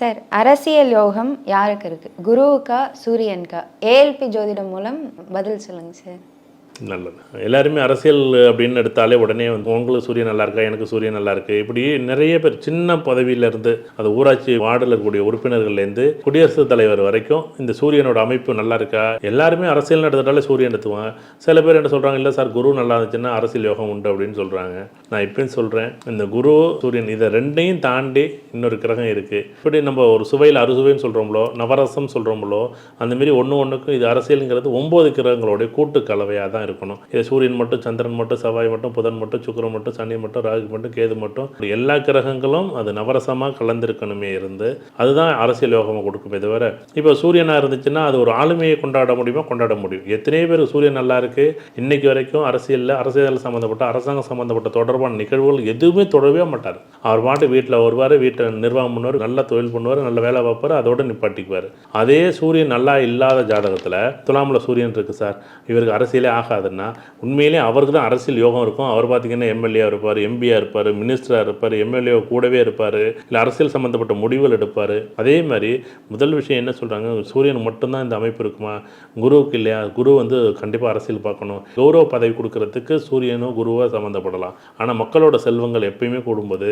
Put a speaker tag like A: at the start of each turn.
A: Sir அரசியல் யோகம் யாருக்கு இருக்கு? குருவுக்கா சூரியனுக்கா? ஏஎல்பி ஜோதிடம் மூலம் பதில் சொல்லுங்க சார்.
B: நல்லது. எல்லாருமே அரசியல் அப்படின்னு எடுத்தாலே உடனே வந்து உங்களுக்கு சூரியன் நல்லா இருக்கா? எனக்கு சூரியன் நல்லா இருக்கு. இப்படி நிறைய பேர் சின்ன பதவியிலேருந்து அந்த அது ஊராட்சி வார்டில் இருக்கக்கூடிய உறுப்பினர்கள்லேருந்து குடியரசுத் தலைவர் வரைக்கும் இந்த சூரியனோட அமைப்பு நல்லா இருக்கா? எல்லாருமே அரசியல் எடுத்துட்டாலே சூரியன் எடுத்துவாங்க சில பேர் என்ன சொல்கிறாங்க இல்லை சார் குரு நல்லா இருந்துச்சுன்னா அரசியல் யோகம் உண்டு அப்படின்னு சொல்கிறாங்க நான் இப்பயும் சொல்கிறேன் இந்த குரு சூரியன் இதை ரெண்டையும் தாண்டி இன்னொரு கிரகம் இருக்குது இப்படி நம்ம ஒரு சுவையில் அறுசுவைன்னு சொல்கிறோம்லோ நவரசம் சொல்கிறோம்லோ அந்தமாரி ஒன்று ஒன்றுக்கும் இது அரசியலுங்கிறது ஒம்பது கிரகங்களுடைய கூட்டு கலவையாக தான் இருக்கணும். இது சூரியன் மட்டும் சந்திரன் மட்டும் செவ்வாய் மட்டும் புதன் மட்டும் சுக்கரன் மட்டும் சனி மட்டும் ராகு மட்டும் கேது மட்டும் எல்லா கிரகங்களும் அது நவரசமாக கலந்திருக்கணுமே இருந்து அதுதான் அரசியல் யோகமாக கொடுக்குமே தவிர இப்போ சூரியனாக இருந்துச்சுன்னா அது ஒரு ஆளுமையை கொண்டாட முடியுமா கொண்டாட முடியும். எத்தனையோ பேர் சூரியன் நல்லா இருக்கு. இன்னைக்கு வரைக்கும் அரசியலில் அரசியல் சம்மந்தப்பட்ட அரசாங்கம் சம்மந்தப்பட்ட தொடர்பான நிகழ்வுகள் எதுவுமே தொடவே மாட்டார். அவர் பாட்டு வீட்டில் வருவார் வீட்டை நிர்வாகம் பண்ணுவார் நல்லா தொழில் பண்ணுவார் நல்ல வேலை பார்ப்பார் அதோடு நிப்பாட்டிக்குவார். அதே சூரியன் நல்லா இல்லாத ஜாதகத்தில் துலாமில் சூரியன் இருக்குது சார். இவருக்கு அரசியலே ஆக ஆகாதுன்னா உண்மையிலேயே அவருக்கு தான் அரசியல் யோகம் இருக்கும். அவர் பார்த்தீங்கன்னா எம்எல்ஏ இருப்பார் எம்பியாக இருப்பார் மினிஸ்டராக இருப்பார் எம்எல்ஏ கூடவே இருப்பார் இல்லை அரசியல் சம்மந்தப்பட்ட முடிவுகள் எடுப்பார். அதே மாதிரி முதல் விஷயம் என்ன சொல்கிறாங்க சூரியன் மட்டும்தான் இந்த அமைப்பு இருக்குமா? குருவுக்கு இல்லையா? குரு வந்து கண்டிப்பாக அரசியல் பார்க்கணும். கௌரவ பதவி கொடுக்கறதுக்கு சூரியனும் குருவாக சம்மந்தப்படலாம் ஆனால் மக்களோட செல்வங்கள் எப்பயுமே கூடும்போது